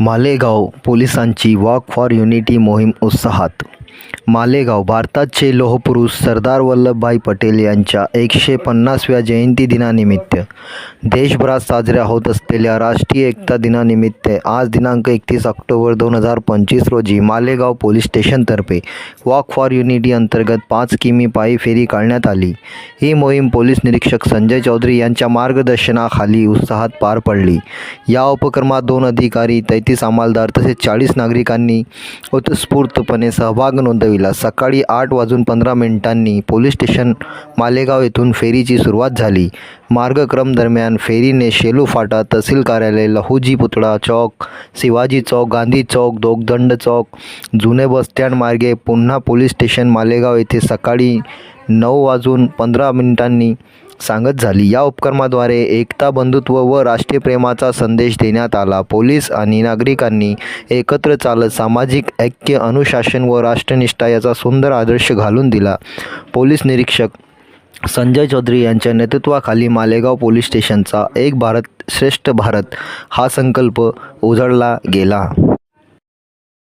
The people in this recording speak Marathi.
मालेगाव पोलिसांची वॉक फॉर युनिटी मोहीम उत्साहात. मालेगाव भारताचे लोहपुरुष सरदार वल्लभभाई पटेल यांच्या एकशे पन्नासव्या जयंती दिनानिमित्त. देशभरात साजऱ्या होत असलेल्या राष्ट्रीय एकता दिनानिमित्त आज दिनांक एकतीस ऑक्टोबर दोन हजार पंचवीस रोजी मालेगाव पोलीस स्टेशनतर्फे वॉक फॉर युनिटी अंतर्गत पाच किमी पायी फेरी काढण्यात आली. ही मोहीम पोलीस निरीक्षक संजय चौधरी यांच्या मार्गदर्शनाखाली उत्साहात पार पडली. या उपक्रमात दोन अधिकारी तैतीस अंमलदार तसेच चाळीस नागरिकांनी उत्स्फूर्तपणे सहभाग नोंदविला. सकाळी आठ वाजून पंधरा मिनिटांनी पोलीस स्टेशन मालेगाव येथून फेरीची सुरुवात झाली. मार्गक्रम दरम्यान फेरीने शेलू फाटा तहसील कार्यालय लहुजी पुतळा चौक शिवाजी चौक गांधी चौक दोगदंड चौक जुने बसस्टँड मार्गे पुन्हा पोलीस स्टेशन मालेगाव येथे सकाळी नऊ वाजून पंधरा मिनिटांनी सांगत झाली. या उपक्रमाद्वारे एकता बंधुत्व व राष्ट्रीयप्रेमाचा संदेश देण्यात आला. पोलीस आणि नागरिकांनी एकत्र चालत सामाजिक ऐक्य अनुशासन व राष्ट्रनिष्ठा याचा सुंदर आदर्श घालून दिला. पोलीस निरीक्षक संजय चौधरी यांच्या नेतृत्वाखाली मालेगाव पोलीस स्टेशनचा एक भारत श्रेष्ठ भारत हा संकल्प उजळला गेला.